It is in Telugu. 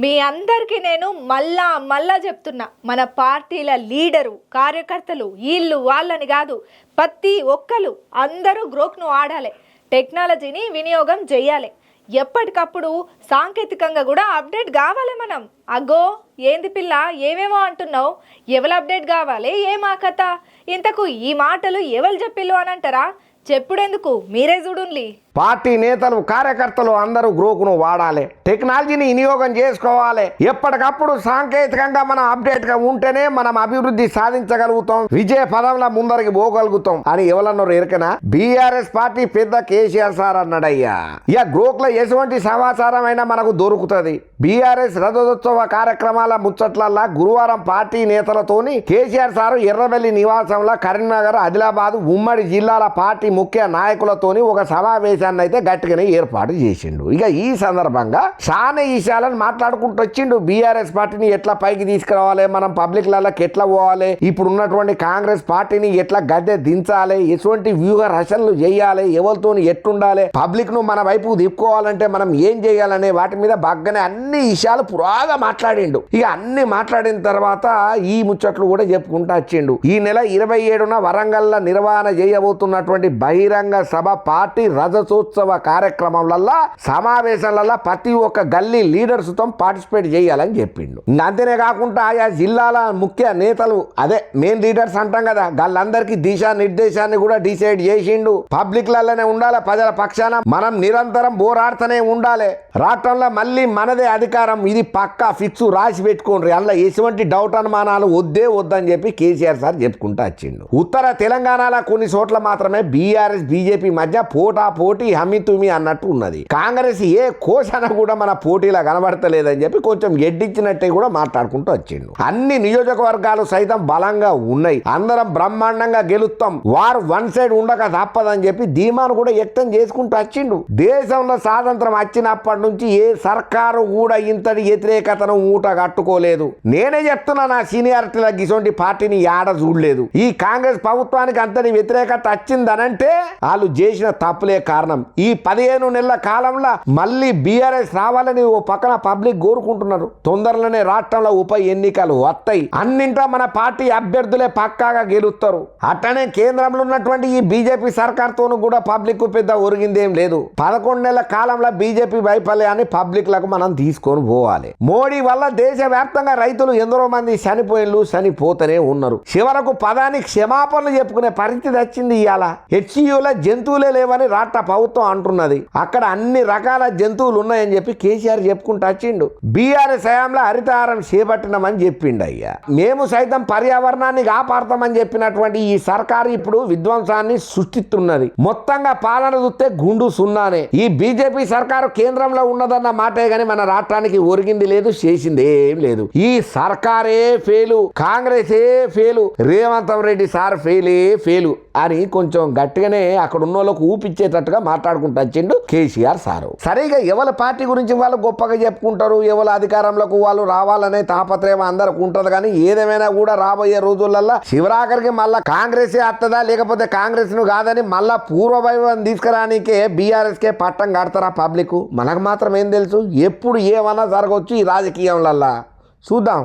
మీ అందరికీ నేను మళ్ళా మళ్ళా చెప్తున్నా మన పార్టీల లీడరు కార్యకర్తలు వీళ్ళు వాళ్ళని కాదు ప్రతి ఒక్కరు అందరూ గ్రోక్ను ఆడాలి. టెక్నాలజీని వినియోగం చేయాలి. ఎప్పటికప్పుడు సాంకేతికంగా కూడా అప్డేట్ కావాలి మనం. అగో ఏంది పిల్ల ఏమేమో అంటున్నావు? ఎవరు అప్డేట్ కావాలి? ఏమా కథ? ఇంతకు ఈ మాటలు ఎవరు చెప్పిల్లు అని అంటారా? చెప్పుడెందుకు? మీరే చూడుండ్లీ. పార్టీ నేతలు కార్యకర్తలు అందరూ గ్రోకును వాడాలి. టెక్నాలజీని వినియోగం చేసుకోవాలి. ఎప్పటికప్పుడు సాంకేతికంగా మనం అప్డేట్గా ఉంటేనే మనం అభివృద్ధి సాధించగలుగుతాం. విజయ పదంలో ముందరికి పోగలుగుతాం అని ఎవరన్నారు ఎరకనా? బీఆర్ఎస్ పార్టీ పెద్ద కేసీఆర్ సార్ అన్నాడయ్యా. ఇక గ్రోక్ ఎటువంటి సమాచారం అయినా మనకు దొరుకుతుంది. బీఆర్ఎస్ రథోత్సవ కార్యక్రమాల ముచ్చట్లల్లా గురువారం పార్టీ నేతలతోని కేసీఆర్ సారు ఎర్రబెల్లి నివాసంలో కరీంనగర్ ఆదిలాబాద్ ఉమ్మడి జిల్లాల పార్టీ ముఖ్య నాయకులతోని ఒక సమావేశాన్ని అయితే గట్టిగానే ఏర్పాటు చేసిండు. ఇక ఈ సందర్భంగా చాలా విషయాలను మాట్లాడుకుంటూ వచ్చిండు. బీఆర్ఎస్ పార్టీని ఎట్లా పైకి తీసుకురావాలి? మనం పబ్లిక్ లకి ఎట్లా పోవాలి? ఇప్పుడు ఉన్నటువంటి కాంగ్రెస్ పార్టీని ఎట్లా గద్దె దించాలి? ఎటువంటి వ్యూహ రచనలు చేయాలి? ఎవరితో ఎట్లుండాలి పబ్లిక్ను మన వైపు తిప్పుకోవాలంటే మనం ఏం చేయాలనే వాటి మీద బాగానే అన్ని విషయాలు పురాగా మాట్లాడిండు. ఇక అన్ని మాట్లాడిన తర్వాత ఈ ముచ్చట్లు కూడా చెప్పుకుంటూ వచ్చిండు. ఈ నెల ఇరవై ఏడున వరంగల్ నిర్వహణ చేయబోతున్నటువంటి బహిరంగ సభ పార్టీ రజతోత్సవ కార్యక్రమంలల్లా సమావేశాలల్లా ప్రతి ఒక్క గల్లీ లీడర్స్తో పార్టిసిపేట్ చేయాలని చెప్పిండు. అంతేనే కాకుండా ఆయా జిల్లాల ముఖ్య నేతలు అదే మెయిన్ లీడర్స్ అంటాం కదా వాళ్ళందరికీ దిశా నిర్దేశాన్ని కూడా డిసైడ్ చేసిండు. పబ్లిక్ లలోనే ఉండాలి ప్రజల పక్షాన మనం నిరంతరం పోరాడుతూనే ఉండాలి. రాష్ట్రంలో మళ్ళీ మనదే అధికారం ఇది పక్కా ఫిక్స్ రాసి పెట్టుకోండి అందులో ఎటువంటి డౌట్ అనుమానాలు వద్దే వద్దని చెప్పి కేసీఆర్ సార్ చెప్పుకుంటూ వచ్చిండు. ఉత్తర తెలంగాణలో కొన్ని చోట్ల మాత్రమే బీఆర్ఎస్ బీజేపీ మధ్య పోటా పోటీ హమి తుమి అన్నట్టు ఉన్నది. కాంగ్రెస్ ఏ కోశన కూడా మన పోటీలా కనబడతలేదని చెప్పి కొంచెం ఎడ్డించినట్టే కూడా మాట్లాడుకుంటూ వచ్చిండు. అన్ని నియోజకవర్గాలు సైతం బలంగా ఉన్నాయి. అందరం బ్రహ్మాండంగా గెలుస్తాం. వారు వన్ సైడ్ ఉండక తప్పదని చెప్పి ధీమాను కూడా వ్యక్తం చేసుకుంటూ వచ్చిండు. దేశంలో స్వాతంత్రం వచ్చినప్పటి నుంచి ఏ సర్కారు కూడా ఇంతటి వ్యతిరేకతను మూట కట్టుకోలేదు. నేనే చెప్తున్నా నా సీనియారిటీల గిసోంటి పార్టీని యాడ చూడలేదు. ఈ కాంగ్రెస్ ప్రభుత్వానికి అంతటి వ్యతిరేకత వచ్చిందనంటే వాళ్ళు చేసిన తప్పులే కారణం. ఈ పదిహేను నెలల కాలంలో మళ్ళీ బీఆర్ఎస్ రావాలని ఓ పక్కన పబ్లిక్ కోరుకుంటున్నారు. తొందరలోనే రాష్ట్రంలో ఉప ఎన్నికలు వస్తాయి. అన్నింటా మన పార్టీ అభ్యర్థులే పక్కాగా గెలుస్తారు. అట్టనే కేంద్రంలో ఉన్నటువంటి ఈ బీజేపీ సర్కార్తోనూ కూడా పబ్లిక్ పెద్ద ఒరిగిందేం లేదు. పదకొండు నెలల కాలంలో బీజేపీ వైఫల్యాన్ని పబ్లిక్లకు మనం తీసుకొని పోవాలి. మోడీ వల్ల దేశవ్యాప్తంగా రైతులు ఎందరో మంది చనిపోయిన్లు చనిపోతూనే ఉన్నారు. చివరకు పదానికి క్షమాపణలు చెప్పుకునే పరిస్థితి వచ్చింది ఇవాళ. హెచ్సియుల జంతువులే లేవని రాష్ట్ర ప్రభుత్వం అంటున్నది. అక్కడ అన్ని రకాల జంతువులు ఉన్నాయని చెప్పి కేసీఆర్ చెప్పుకుంటూ వచ్చిండు. బీఆర్ఎస్ హయాంలో హరితహారం చేపట్టినామని చెప్పిండు అయ్యా మేము సైతం పర్యావరణాన్ని కాపాడతామని చెప్పినటువంటి ఈ సర్కారు ఇప్పుడు విధ్వంసాన్ని సృష్టిస్తున్నది. మొత్తంగా పాలన చూస్తే గుండు సున్నానే. ఈ బీజేపీ సర్కారు కేంద్రంలో ఉన్నదన్న మాటే గాని మన రాష్ట్రానికి ఒరిగింది లేదు చేసింది ఏం లేదు. ఈ సర్కారే ఫెయిలు కాంగ్రెసే ఫెయిలు రేవంత్ రెడ్డి సార్ ఫెయిలే ఫెయిలు అని కొంచెం గట్టిగానే అక్కడ ఉన్న వాళ్ళకు ఊపిచ్చేటట్టుగా మాట్లాడుకుంటూ వచ్చిండు కేసీఆర్ సారు. సరిగా ఎవరి పార్టీ గురించి వాళ్ళు గొప్పగా చెప్పుకుంటారు ఎవల అధికారంలోకి వాళ్ళు రావాలనే తాపత్రయం అందరికి ఉంటది కానీ ఏదేమైనా కూడా రాబోయే రోజులల్లో శివరాఖరికి మళ్ళా కాంగ్రెస్ అత్తదా లేకపోతే కాంగ్రెస్ను కాదని మళ్ళా పూర్వవైభవం తీసుకురానికే బీఆర్ఎస్ కే పట్టం కడతారా పబ్లిక్? మనకు మాత్రం ఏం తెలుసు? ఎప్పుడు ఏమన్నా జరగవచ్చు ఈ రాజకీయంలల్లా. చూద్దాం.